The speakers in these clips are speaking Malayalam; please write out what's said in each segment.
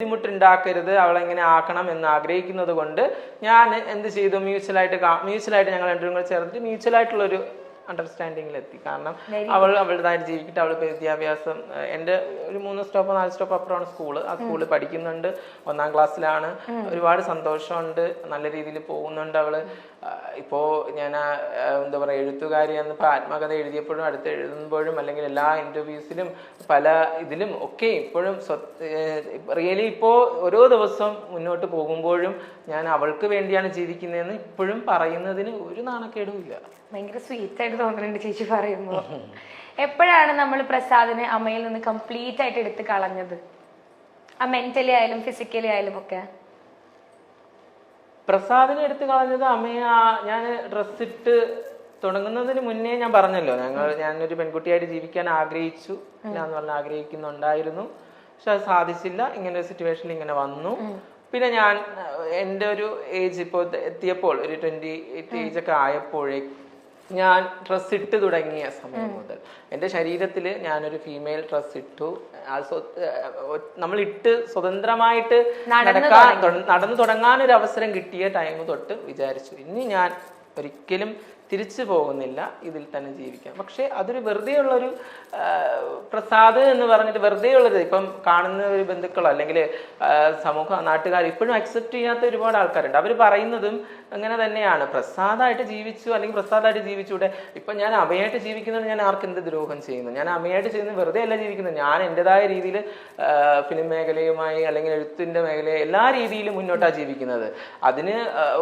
ബുദ്ധിമുട്ടുണ്ടാക്കരുത് അവളെ ഇങ്ങനെ ആക്കണം എന്ന് ആഗ്രഹിക്കുന്നത് കൊണ്ട് ഞാൻ എന്ത് ചെയ്തു? മ്യൂച്വലായിട്ട് മ്യൂച്വലായിട്ട് ഞങ്ങൾ രണ്ടും കൂടെ ചേർന്നിട്ട് മ്യൂച്വലായിട്ടുള്ള എത്തി. കാരണം അവൾ അവളുടേതായിട്ട് ജീവിക്കട്ടെ അവൾ വിദ്യാഭ്യാസം എന്റെ ഒരു മൂന്ന് സ്റ്റോപ്പ് നാല് സ്റ്റോപ്പ് അപ്പുറമാണ് സ്കൂൾ ആ സ്കൂളിൽ പഠിക്കുന്നുണ്ട് ഒന്നാം ക്ലാസ്സിലാണ്. ഒരുപാട് സന്തോഷമുണ്ട് നല്ല രീതിയിൽ പോകുന്നുണ്ട് അവൾ. ഇപ്പോ ഞാൻ എന്താ പറയുക എഴുത്തുകാരി എന്നിപ്പോൾ ആത്മകഥ എഴുതിയപ്പോഴും അടുത്ത് എഴുതുമ്പോഴും അല്ലെങ്കിൽ എല്ലാ ഇന്റർവ്യൂസിലും പല ഇതിലും ഒക്കെ ഇപ്പോഴും റിയലി ഇപ്പോ ഓരോ ദിവസം മുന്നോട്ട് പോകുമ്പോഴും ഞാൻ അവൾക്ക് വേണ്ടിയാണ് ജീവിക്കുന്നതെന്ന് ഇപ്പോഴും പറയുന്നതിന് ഒരു നാണക്കേടും ഇല്ല ഭയങ്കര സ്വീറ്റ് ആയിട്ട് തോന്നുന്നുണ്ട് ചേച്ചി പറയുമ്പോ. എപ്പോഴാണ് നമ്മൾ പ്രസാദിനെ അമ്മയിൽ നിന്ന് കംപ്ലീറ്റ് ആയിട്ട് എടുത്ത് കളഞ്ഞത്? ആ മെന്റലി ആയാലും ഫിസിക്കലി ആയാലും ഒക്കെ. പ്രസാദിനെ എടുത്ത് കളഞ്ഞത് അമ്മയെ ഞാൻ ഡ്രസ് ഇട്ട് തുടങ്ങുന്നതിന് മുന്നേ ഞാൻ പറഞ്ഞല്ലോ ഞങ്ങൾ ഞാനൊരു പെൺകുട്ടിയായിട്ട് ജീവിക്കാൻ ആഗ്രഹിച്ചു എന്ന് പറഞ്ഞ ആഗ്രഹിക്കുന്നുണ്ടായിരുന്നു. പക്ഷെ അത് സാധിച്ചില്ല ഇങ്ങനെ ഒരു സിറ്റുവേഷനിൽ ഇങ്ങനെ വന്നു. പിന്നെ ഞാൻ എന്റെ ഒരു ഏജ് ഇപ്പോൾ എത്തിയപ്പോൾ ഒരു ട്വന്റി എയ്റ്റ് ഏജ് ഒക്കെ ആയപ്പോഴേ ഞാൻ ഡ്രസ് ഇട്ട് തുടങ്ങിയ സമയം മുതൽ. എന്റെ ശരീരത്തിൽ ഞാനൊരു ഫീമെയിൽ ഡ്രസ് ഇട്ടു. നമ്മൾ ഇട്ട് സ്വതന്ത്രമായിട്ട് നടക്കാൻ നടന്നു തുടങ്ങാൻ ഒരു അവസരം കിട്ടിയ ടൈം തൊട്ട് വിചാരിച്ചു. ഇനി ഞാൻ ഒരിക്കലും തിരിച്ചു പോകുന്നില്ല ഇതിൽ തന്നെ ജീവിക്കാം. പക്ഷെ അതൊരു വെറുതെ ഉള്ളൊരു പ്രസാദം എന്ന് പറഞ്ഞിട്ട് വെറുതെ ഉള്ളത് ഇപ്പം കാണുന്ന ഒരു ബന്ധുക്കളോ അല്ലെങ്കിൽ സമൂഹ നാട്ടുകാർ ഇപ്പോഴും അക്സെപ്റ്റ് ചെയ്യാത്ത ഒരുപാട് ആൾക്കാരുണ്ട്. അവർ പറയുന്നതും അങ്ങനെ തന്നെയാണ്. പ്രസാദമായിട്ട് ജീവിച്ചു അല്ലെങ്കിൽ പ്രസാദമായിട്ട് ജീവിച്ചൂടെ. ഇപ്പം ഞാൻ അമ്മയായിട്ട് ജീവിക്കുന്നത് ഞാൻ ആർക്ക് എന്ത് ദ്രോഹം ചെയ്യുന്നു? ഞാൻ അമ്മയായിട്ട് ചെയ്യുന്നത് വെറുതെ അല്ല ജീവിക്കുന്നത്. ഞാൻ എന്റെതായ രീതിയിൽ ഫിലിം മേഖലയുമായി അല്ലെങ്കിൽ എഴുത്തിന്റെ മേഖലയെ എല്ലാ രീതിയിലും മുന്നോട്ടാണ് ജീവിക്കുന്നത്. അതിന്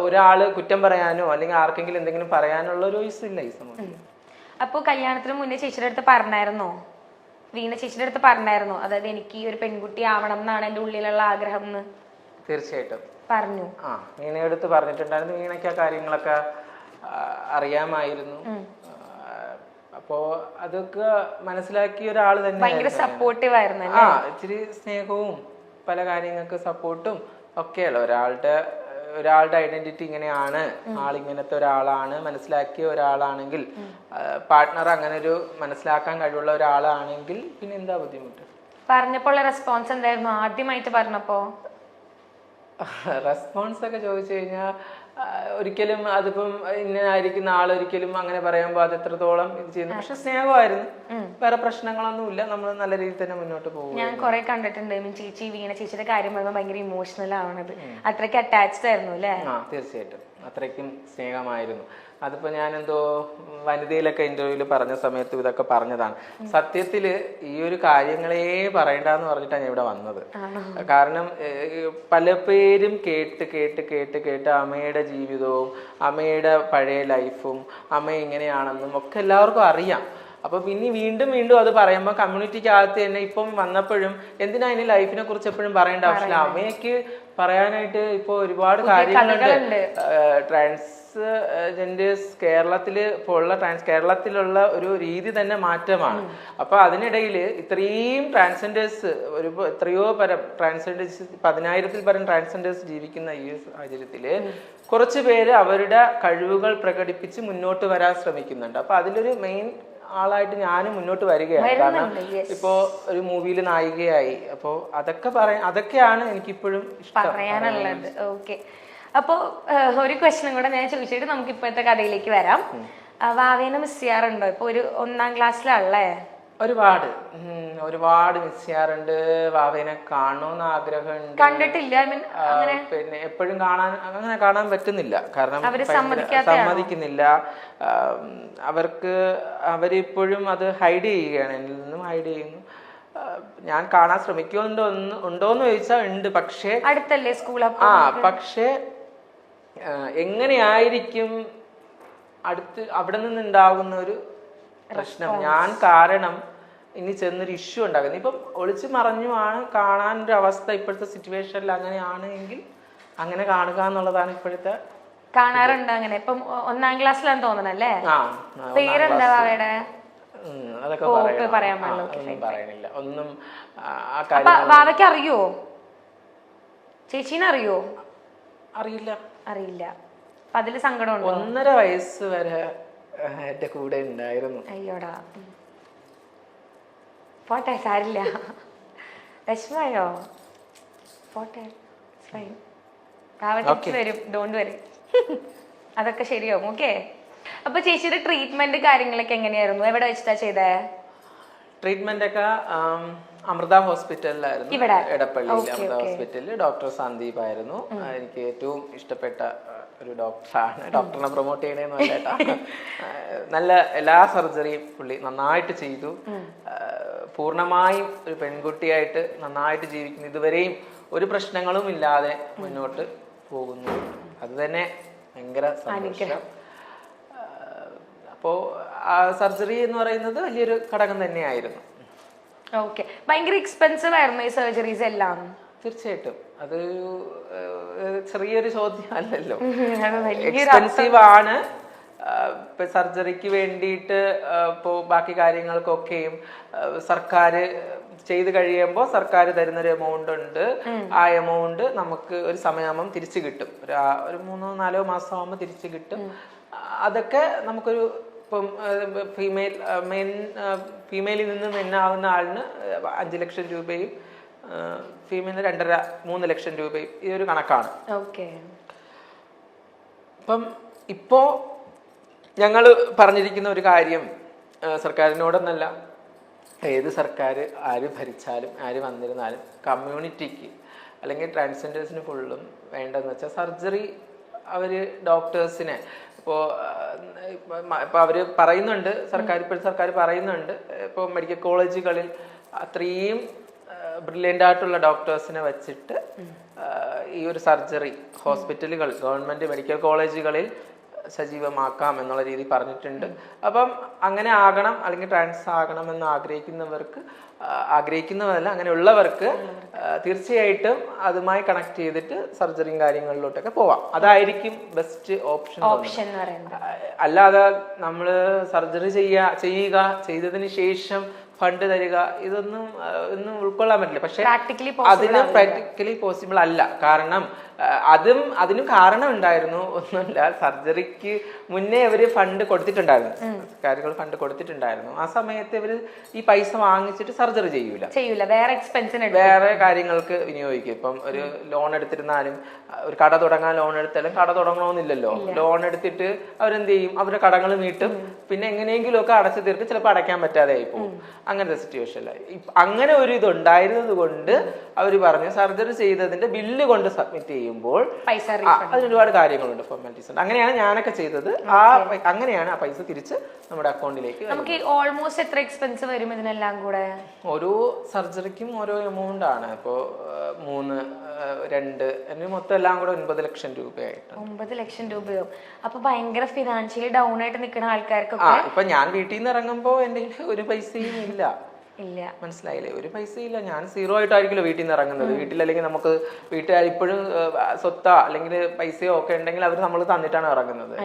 ഒരാൾ കുറ്റം പറയാനോ അല്ലെങ്കിൽ ആർക്കെങ്കിലും എന്തെങ്കിലും പറയാനോ ഉള്ള ഒരു വോയിസ് ഇല്ല ഈ സമയത്ത് അപ്പൊ കല്യാണത്തിന് മുന്നേ ചേച്ചിയുടെ അടുത്ത് പറഞ്ഞായിരുന്നോ? വീണ ചേച്ചിയുടെ അടുത്ത് പറഞ്ഞായിരുന്നോ? അതായത് എനിക്ക് ഒരു പെൺകുട്ടി ആവണം എന്നാണ് എന്റെ ഉള്ളിലുള്ള ആഗ്രഹം എന്ന്. തീർച്ചയായിട്ടും. പറഞ്ഞു. ആ വീണയെടുത്ത് പറഞ്ഞിട്ടുണ്ടായിരുന്നു. വീണയ്ക്ക് ആ കാര്യങ്ങളൊക്കെ അറിയാമായിരുന്നു. അപ്പോ അതൊക്കെ മനസ്സിലാക്കിയ ഒരാൾ തന്നെ ഭയങ്കര സപ്പോർട്ടീവ് ആയിരുന്നു ആ ഇച്ചിരി സ്നേഹവും പല കാര്യങ്ങൾക്ക് സപ്പോർട്ടും ഒക്കെയുള്ള ഒരാളുടെ ഒരാളുടെ ഐഡന്റിറ്റി ഇങ്ങനെയാണ്. ആൾ ഇങ്ങനത്തെ ഒരാളാണ്. മനസ്സിലാക്കിയ ഒരാളാണെങ്കിൽ പാർട്ട്ണർ അങ്ങനെ ഒരു മനസ്സിലാക്കാൻ കഴിവുള്ള ഒരാളാണെങ്കിൽ പിന്നെ എന്താ ബുദ്ധിമുട്ട്? പറഞ്ഞപ്പോൾ റെസ്പോൺസ് എന്തായിരുന്നു? ആദ്യമായിട്ട് പറഞ്ഞപ്പോ റെസ്പോൺസ് ഒക്കെ ചോദിച്ചു കഴിഞ്ഞാൽ ഒരിക്കലും അതിപ്പം ഇന്നായിരിക്കുന്ന ആൾ ഒരിക്കലും അങ്ങനെ പറയാൻ അത് എത്രത്തോളം ഇത് ചെയ്യുന്നു. പക്ഷെ സ്നേഹമായിരുന്നു. വേറെ പ്രശ്നങ്ങളൊന്നുമില്ല നമ്മൾ നല്ല രീതിയിൽ തന്നെ മുന്നോട്ട് പോകും. ഞാൻ കുറെ കണ്ടിട്ടുണ്ട്. ചേച്ചി വീണ ചേച്ചിയുടെ കാര്യം പറയുമ്പോൾ ഭയങ്കര ഇമോഷണൽ ആവണത്. അത്രയ്ക്ക് അറ്റാച്ച്ഡ് ആയിരുന്നു അല്ലേ? ആ തീർച്ചയായിട്ടും. അത്രയ്ക്കും സ്നേഹമായിരുന്നു. അതിപ്പോ ഞാനെന്തോ വനിതയിലൊക്കെ ഇന്റർവ്യൂവിൽ പറഞ്ഞ സമയത്ത് ഇതൊക്കെ പറഞ്ഞതാണ്. സത്യത്തിൽ ഈ ഒരു കാര്യങ്ങളേ പറയണ്ടെന്ന് പറഞ്ഞിട്ടാണ് ഞാൻ ഇവിടെ വന്നത്. കാരണം പല പേരും കേട്ട് കേട്ട് കേട്ട് കേട്ട് അമ്മയുടെ ജീവിതവും അമ്മയുടെ പഴയ ലൈഫും അമ്മ എങ്ങനെയാണെന്നും ഒക്കെ എല്ലാവർക്കും അറിയാം. അപ്പൊ പിന്നെ വീണ്ടും വീണ്ടും അത് പറയുമ്പോൾ കമ്മ്യൂണിറ്റിക്കകത്ത് തന്നെ ഇപ്പം വന്നപ്പോഴും എന്തിനാ ഇനി ലൈഫിനെ കുറിച്ച് എപ്പോഴും പറയേണ്ട? ആവശ്യമില്ല അമ്മയ്ക്ക് പറയാനായിട്ട് ഇപ്പൊ ഒരുപാട് കാര്യങ്ങളുണ്ട്. ട്രാൻസ് ജെൻഡേഴ്സ് കേരളത്തിൽ ഇപ്പോൾ ഉള്ള ട്രാൻസ് കേരളത്തിലുള്ള ഒരു രീതി തന്നെ മാറ്റമാണ്. അപ്പൊ അതിനിടയിൽ ഇത്രയും ട്രാൻസ്ജെൻഡേഴ്സ് ഒരു എത്രയോ പരം ട്രാൻസ്ജെൻഡേഴ്സ് പതിനായിരത്തിൽ പരം ട്രാൻസ്ജെൻഡേഴ്സ് ജീവിക്കുന്ന ഈ സാഹചര്യത്തിൽ സാഹചര്യത്തിൽ കുറച്ച് പേര് അവരുടെ കഴിവുകൾ പ്രകടിപ്പിച്ച് മുന്നോട്ട് വരാൻ ശ്രമിക്കുന്നുണ്ട്. അപ്പൊ അതിലൊരു മെയിൻ ആളായിട്ട് ഞാനും മുന്നോട്ട് വരികയാണ്. കാരണം ഇപ്പോ ഒരു മൂവിയിൽ നായികയായി. അപ്പോ അതൊക്കെ പറയാൻ അതൊക്കെയാണ് എനിക്കിപ്പോഴും പറയാനുള്ളത്. ഓക്കെ. അപ്പോ ഒരു ക്വസ്റ്റനും കൂടെ ഞാൻ ചോദിച്ചിട്ട് നമുക്ക് ഇപ്പോഴത്തെ കഥയിലേക്ക് വരാം. വാവേന വാവേനെ മിസ് ചെയ്യാറുണ്ടോ? ഇപ്പൊ ഒരു ഒന്നാം ക്ലാസ്സിലാണല്ലേ ഒരുപാട്. ഒരുപാട് മിസ് ചെയ്യാറുണ്ട്. വാവേനെ കാണണമെന്ന് ആഗ്രഹമുണ്ട്. കണ്ടിട്ടില്ല. പിന്നെ എപ്പോഴും കാണാൻ അങ്ങനെ കാണാൻ പറ്റുന്നില്ല. കാരണം? സമ്മതിക്കുന്നില്ല. അവർക്ക് അവരിപ്പോഴും അത് ഹൈഡ് ചെയ്യുകയാണ്. എന്നിൽ നിന്നും ഹൈഡ് ചെയ്യുന്നു. ഞാൻ കാണാൻ ശ്രമിക്കുന്നുണ്ടോ എന്ന് ഉണ്ടോന്ന് ചോദിച്ചാൽ ഉണ്ട്. പക്ഷേ അടുത്തല്ലേ സ്കൂൾ ആ പക്ഷേ എങ്ങനെയായിരിക്കും അടുത്ത് അവിടെ നിന്നുണ്ടാകുന്ന ഒരു പ്രശ്നം. ഞാൻ കാരണം ഇനി ചെന്നൊരു ഇഷ്യൂ ഉണ്ടാകുന്നത് ഇപ്പം ഒളിച്ചു മറഞ്ഞുമാണ് കാണാൻ ഒരു അവസ്ഥ ഇപ്പോഴത്തെ സിറ്റുവേഷനിൽ അങ്ങനെയാണ് എങ്കിൽ അങ്ങനെ കാണുക എന്നുള്ളതാണ് ഇപ്പോഴത്തെ കാണാറുണ്ട് അങ്ങനെ? ഇപ്പം ഒന്നാം ക്ലാസ്സിലാണ് തോന്നണല്ലേ? പേരെന്താ അവയുടെ? അതൊക്കെ പറയാൻ. ഒന്നും പറയണില്ല. അറിയോ ചേച്ചീനെ അറിയോ അറിയില്ല. അറിയില്ല. അപ്പൊ അതിൽ സങ്കടമുണ്ട്? ഒന്നര വയസ്സ് വരെ എന്റെ കൂടെ ഉണ്ടായിരുന്നു. അയ്യോടാ. പോട്ടെ സാരില്ല. വിഷമായോ പോട്ടെ ഫൈൻ വരും ഡോണ്ട് വരും അതൊക്കെ ശരിയാവും ഓക്കെ അപ്പൊ ചേച്ചിയുടെ ട്രീറ്റ്മെന്റ് കാര്യങ്ങളൊക്കെ എങ്ങനെയായിരുന്നു? എവിടെ വെച്ചിട്ടാ ചെയ്തേ? ട്രീറ്റ്മെന്റ് ഒക്കെ അമൃത ഹോസ്പിറ്റലിലായിരുന്നു. ഇവിടെ? എടപ്പള്ളിയിൽ അമൃത ഹോസ്പിറ്റലിൽ ഡോക്ടർ സന്ദീപ് ആയിരുന്നു എനിക്ക് ഏറ്റവും ഇഷ്ടപ്പെട്ട ഒരു ഡോക്ടറാണ് ഡോക്ടറിനെ പ്രൊമോട്ട് ചെയ്യണേന്ന് കേട്ടാ. നല്ല എല്ലാ സർജറിയും പുള്ളി നന്നായിട്ട് ചെയ്തു. പൂർണമായും ഒരു പെൺകുട്ടിയായിട്ട് നന്നായിട്ട് ജീവിക്കുന്നു. ഇതുവരെയും ഒരു പ്രശ്നങ്ങളും ഇല്ലാതെ മുന്നോട്ട് പോകുന്നു. അത് തന്നെ ഭയങ്കര സന്തോഷം. അപ്പോൾ ആ സർജറി എന്ന് പറയുന്നത് വലിയൊരു ഘടകം തന്നെയായിരുന്നു. ഓക്കെ. ഭയങ്കര എക്സ്പെൻസീവ് ആയിരുന്നു ഈ സർജറീസ് എല്ലാം. തീർച്ചയായിട്ടും. അത് ചെറിയൊരു ചോദ്യം അല്ലല്ലോ എക്സ്പെൻസീവ് ആണ്. ഇപ്പൊ സർജറിക്ക് വേണ്ടിയിട്ട് ഇപ്പോൾ ബാക്കി കാര്യങ്ങൾക്കൊക്കെയും സർക്കാർ ചെയ്ത് കഴിയുമ്പോൾ സർക്കാർ തരുന്നൊരു എമൗണ്ട് ഉണ്ട്. ആ എമൗണ്ട് നമുക്ക് ഒരു സമയമാകുമ്പം തിരിച്ചു കിട്ടും. ഒരു ഒരു മൂന്നോ നാലോ മാസം ആകുമ്പോൾ തിരിച്ചു കിട്ടും. അതൊക്കെ നമുക്കൊരു ഇപ്പം ഫീമെയിൽ മെയിൻ ഫീമെയിലിൽ നിന്ന് മെന്നാവുന്ന ആളിന് അഞ്ച് ലക്ഷം രൂപയും ഫീമെയിലിന് രണ്ടര മൂന്ന് ലക്ഷം രൂപയും ഈ ഒരു കണക്കാണ്. ഓക്കെ. അപ്പം ഇപ്പോൾ ഞങ്ങൾ പറഞ്ഞിരിക്കുന്ന ഒരു കാര്യം സർക്കാരിനോടൊന്നല്ല. ഏത് സർക്കാർ ആര് ഭരിച്ചാലും ആര് വന്നിരുന്നാലും കമ്മ്യൂണിറ്റിക്ക് അല്ലെങ്കിൽ ട്രാൻസ്ജെൻഡേഴ്സിന് ഫുള്ളും വേണ്ടതെന്ന് വെച്ചാൽ സർജറി അവർ ഡോക്ടേഴ്സിനെ ഇപ്പോൾ ഇപ്പോൾ അവർ പറയുന്നുണ്ട് സർക്കാർ ഇപ്പോൾ സർക്കാർ പറയുന്നുണ്ട് ഇപ്പോൾ മെഡിക്കൽ കോളേജുകളിൽ അത്രയും ബ്രില്യന്റ് ആയിട്ടുള്ള ഡോക്ടേഴ്സിനെ വെച്ചിട്ട് ഈ ഒരു സർജറി ഹോസ്പിറ്റലുകൾ ഗവൺമെന്റ് മെഡിക്കൽ കോളേജുകളിൽ സജീവമാക്കാം എന്നുള്ള രീതി പറഞ്ഞിട്ടുണ്ട്. അപ്പം അങ്ങനെ ആകണം അല്ലെങ്കിൽ ട്രാൻസ് ആകണം എന്ന് ആഗ്രഹിക്കുന്നവർക്ക് ആഗ്രഹിക്കുന്നതല്ല അങ്ങനെയുള്ളവർക്ക് തീർച്ചയായിട്ടും അതുമായി കണക്ട് ചെയ്തിട്ട് സർജറിയും കാര്യങ്ങളിലോട്ടൊക്കെ പോവാം. അതായിരിക്കും ബെസ്റ്റ് ഓപ്ഷൻ ഓപ്ഷൻ അല്ലാതെ നമ്മൾ സർജറി ചെയ്യുക ചെയ്യുക ചെയ്തതിന് ശേഷം ഫണ്ട് തരിക ഇതൊന്നും ഒന്നും ഉൾക്കൊള്ളാൻ പറ്റില്ല. പക്ഷെ പ്രാക്ടിക്കലി അതിന് പ്രാക്ടിക്കലി പോസിബിൾ അല്ല. കാരണം അതും അതിനും കാരണം ഉണ്ടായിരുന്നു ഒന്നുമില്ല സർജറിക്ക് മുന്നേ അവർ ഫണ്ട് കൊടുത്തിട്ടുണ്ടായിരുന്നു. കാര്യങ്ങൾ ഫണ്ട് കൊടുത്തിട്ടുണ്ടായിരുന്നു. ആ സമയത്ത് ഇവർ ഈ പൈസ വാങ്ങിച്ചിട്ട് സർജറി ചെയ്യൂല. ചെയ്യൂല. വേറെ എക്സ്പെൻസിന് വേറെ കാര്യങ്ങൾക്ക് വിനിയോഗിക്കും. ഇപ്പം ഒരു ലോൺ എടുത്തിരുന്നാലും ഒരു കട തുടങ്ങാൻ ലോൺ എടുത്താലും കട തുടങ്ങണമെന്നില്ലല്ലോ ലോൺ എടുത്തിട്ട് അവരെന്ത് ചെയ്യും? അവരുടെ കടങ്ങൾ നീട്ടും. പിന്നെ എങ്ങനെയെങ്കിലും ഒക്കെ അടച്ചു തീർക്കും. ചിലപ്പോൾ അടയ്ക്കാൻ പറ്റാതെ ആയി പോകും അങ്ങനത്തെ സിറ്റുവേഷനിലായി അങ്ങനെ ഒരു ഇത് ഉണ്ടായിരുന്നത് കൊണ്ട് അവർ പറഞ്ഞു സർജറി ചെയ്തതിന്റെ ബില്ല് കൊണ്ട് സബ്മിറ്റ് ചെയ്യുമ്പോൾ പൈസ ആ, അതിന് ഒരുപാട് കാര്യങ്ങളുണ്ട് ഫോർമാലിറ്റീസ് ഉണ്ട്. അങ്ങനെയാണ് ഞാനൊക്കെ ചെയ്തത്. ആ അങ്ങനെയാണ് ആ പൈസ തിരിച്ച് നമ്മുടെ അക്കൗണ്ടിലേക്ക്. നമുക്ക് ഓൾമോസ്റ്റ് എത്ര എക്സ്പെൻസ് വരും ഇതിനെല്ലാം കൂടെ? ഓരോ സർജറിക്കും ഓരോ എമൗണ്ട് ആണ്. ഇപ്പോൾ മൂന്ന് രണ്ട് അതിന് മൊത്തം എല്ലാം കൂടെ ഒൻപത് ലക്ഷം രൂപയായിട്ട് ഒമ്പത് ലക്ഷം രൂപയോ അപ്പൊ ഭയങ്കര ഫിനാൻഷ്യലി ഡൗൺ ആയിട്ട് നിൽക്കുന്ന ആൾക്കാർക്ക് ആൾക്കാർക്കൊക്കെ ഇപ്പൊ ഞാൻ വീട്ടിൽ നിന്ന് ഇറങ്ങുമ്പോ എന്റെ ഒരു പൈസയും ഇല്ല compartilhar. ഇല്ല. മനസ്സിലായില്ലേ? ഒരു പൈസയില്ല. ഞാൻ സീറോ ആയിട്ടായിരിക്കില്ല വീട്ടിൽ നിന്ന് ഇറങ്ങുന്നത്. വീട്ടിൽ അല്ലെങ്കിൽ നമുക്ക് വീട്ടിൽ ഇപ്പോഴും സ്വത്താ അല്ലെങ്കിൽ പൈസയോ ഒക്കെ ഉണ്ടെങ്കിൽ അവർ നമ്മൾ തന്നിട്ടാണ് ഇറങ്ങുന്നത്.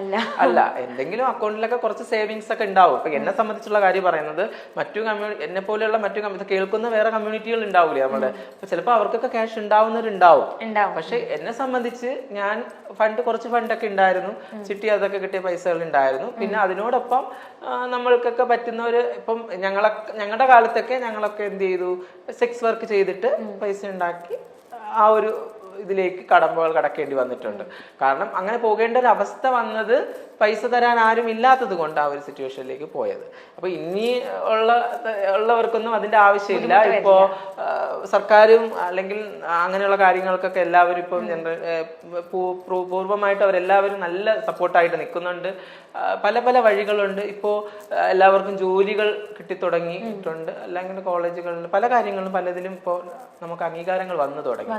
അല്ല. എന്തെങ്കിലും അക്കൗണ്ടിലൊക്കെ കുറച്ച് സേവിങ്സ് ഒക്കെ ഉണ്ടാവും. ഇപ്പൊ എന്നെ സംബന്ധിച്ചുള്ള കാര്യം പറയുന്നത് മറ്റു കമ്മ്യൂണി എന്നെ പോലെയുള്ള മറ്റു കേൾക്കുന്ന വേറെ കമ്മ്യൂണിറ്റികൾ ഉണ്ടാവില്ലേ നമ്മുടെ അപ്പൊ ചിലപ്പോൾ അവർക്കൊക്കെ ക്യാഷ് ഉണ്ടാവുന്നവരുണ്ടാവും. ഉണ്ടാവും. പക്ഷെ എന്നെ സംബന്ധിച്ച് ഞാൻ ഫണ്ട് കുറച്ച് ഫണ്ടൊക്കെ ഉണ്ടായിരുന്നു. ചിട്ടി അതൊക്കെ കിട്ടിയ പൈസകൾ ഉണ്ടായിരുന്നു. പിന്നെ അതിനോടൊപ്പം നമ്മൾക്കൊക്കെ പറ്റുന്ന ഒരു ഇപ്പം ഞങ്ങളെ ഞങ്ങളുടെ കാലത്തൊക്കെ ഞങ്ങളൊക്കെ എന്ത് ചെയ്തു സെക്സ് വർക്ക് ചെയ്തിട്ട് പൈസ ഉണ്ടാക്കി ആ ഒരു ഇതിലേക്ക് കടമ്പകൾ കടക്കേണ്ടി വന്നിട്ടുണ്ട്. കാരണം അങ്ങനെ പോകേണ്ട ഒരു അവസ്ഥ വന്നത് പൈസ തരാൻ ആരും ഇല്ലാത്തത് കൊണ്ട് ആ ഒരു സിറ്റുവേഷനിലേക്ക് പോയത്. അപ്പൊ ഇനി ഉള്ള ഉള്ളവർക്കൊന്നും അതിന്റെ ആവശ്യമില്ല. ഇപ്പോ സർക്കാരും അല്ലെങ്കിൽ അങ്ങനെയുള്ള കാര്യങ്ങൾക്കൊക്കെ എല്ലാവരും ഇപ്പം പൂർവമായിട്ട് അവരെല്ലാവരും നല്ല സപ്പോർട്ടായിട്ട് നിൽക്കുന്നുണ്ട്. പല പല വഴികളുണ്ട്. ഇപ്പോൾ എല്ലാവർക്കും ജോലികൾ കിട്ടിത്തുടങ്ങിയിട്ടുണ്ട്. അല്ലെങ്കിൽ കോളേജുകളിൽ പല കാര്യങ്ങളും പലതിലും ഇപ്പോൾ നമുക്ക് അംഗീകാരങ്ങൾ വന്നു തുടങ്ങി.